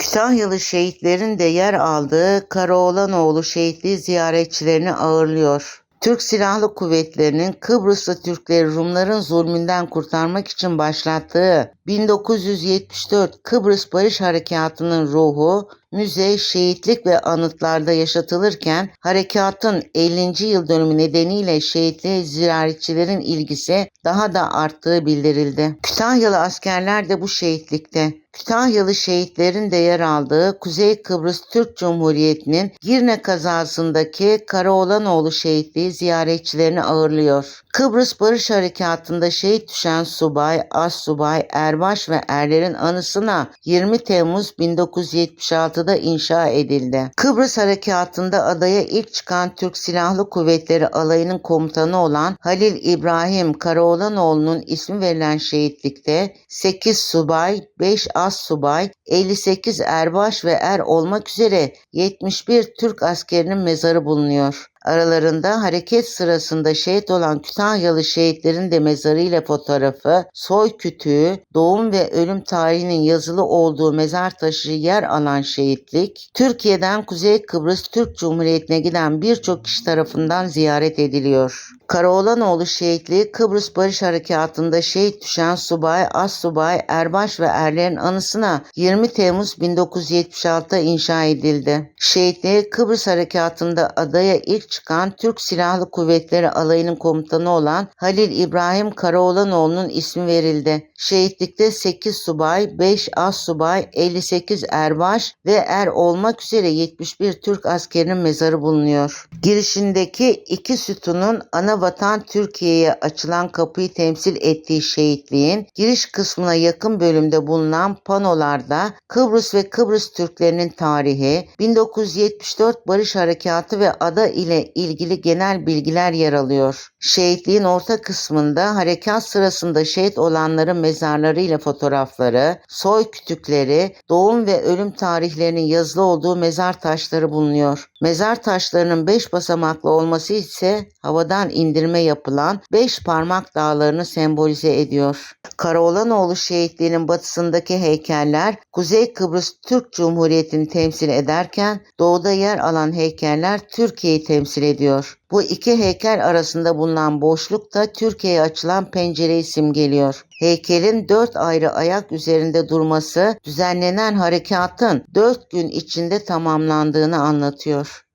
Kütahyalı şehitlerin de yer aldığı Karaoğlanoğlu şehitliği ziyaretçilerini ağırlıyor. Türk Silahlı Kuvvetleri'nin Kıbrıslı Türkleri Rumların zulmünden kurtarmak için başlattığı 1974 Kıbrıs Barış Harekatı'nın ruhu müze, şehitlik ve anıtlarda yaşatılırken harekatın 50. yıl dönümü nedeniyle şehitliğe ziyaretçilerin ilgisi daha da arttığı bildirildi. Kütahyalı askerler de bu şehitlikte. Kütahyalı şehitlerin de yer aldığı Kuzey Kıbrıs Türk Cumhuriyeti'nin Girne kazasındaki Karaoğlanoğlu şehitliği ziyaretçilerini ağırlıyor. Kıbrıs Barış Harekatı'nda şehit düşen subay, as subay, erbaş ve erlerin anısına 20 Temmuz 1976'da inşa edildi. Kıbrıs Harekatı'nda adaya ilk çıkan Türk Silahlı Kuvvetleri alayının komutanı olan Halil İbrahim Karaoğlanoğlu'nun ismi verilen şehitlikte 8 subay, 5 as subay, 58 erbaş ve er olmak üzere 71 Türk askerinin mezarı bulunuyor. Aralarında hareket sırasında şehit olan Kütahyalı şehitlerin de mezarı ile fotoğrafı, soy kütüğü, doğum ve ölüm tarihinin yazılı olduğu mezar taşı yer alan şehitlik, Türkiye'den Kuzey Kıbrıs Türk Cumhuriyeti'ne giden birçok kişi tarafından ziyaret ediliyor. Karaoğlanoğlu şehitliği Kıbrıs Barış Harekatı'nda şehit düşen subay, as subay, erbaş ve erlerin anısına 20 Temmuz 1976'da inşa edildi. Şehitliği Kıbrıs Harekatı'nda adaya ilk çıkan Türk Silahlı Kuvvetleri alayının komutanı olan Halil İbrahim Karaoğlanoğlu'nun ismi verildi. Şehitlikte 8 subay, 5 as subay, 58 erbaş ve er olmak üzere 71 Türk askerinin mezarı bulunuyor. Girişindeki iki sütunun ana vatan Türkiye'ye açılan kapıyı temsil ettiği şehitliğin giriş kısmına yakın bölümde bulunan panolarda Kıbrıs ve Kıbrıs Türklerinin tarihi, 1974 Barış Harekatı ve ada ile ilgili genel bilgiler yer alıyor. Şehitliğin orta kısmında harekat sırasında şehit olanların mezarları ile fotoğrafları, soy kütükleri, doğum ve ölüm tarihlerinin yazılı olduğu mezar taşları bulunuyor. Mezar taşlarının 5 basamaklı olması ise havadan indirme yapılan 5 parmak dağlarını sembolize ediyor. Karaoğlanoğlu şehitliğinin batısındaki heykeller Kuzey Kıbrıs Türk Cumhuriyeti'ni temsil ederken doğuda yer alan heykeller Türkiye'yi temsil ediyor. Bu iki heykel arasında bulunan boşluk da Türkiye'ye açılan pencereyi simgeliyor. Heykelin dört ayrı ayak üzerinde durması düzenlenen harekatın dört gün içinde tamamlandığını anlatıyor.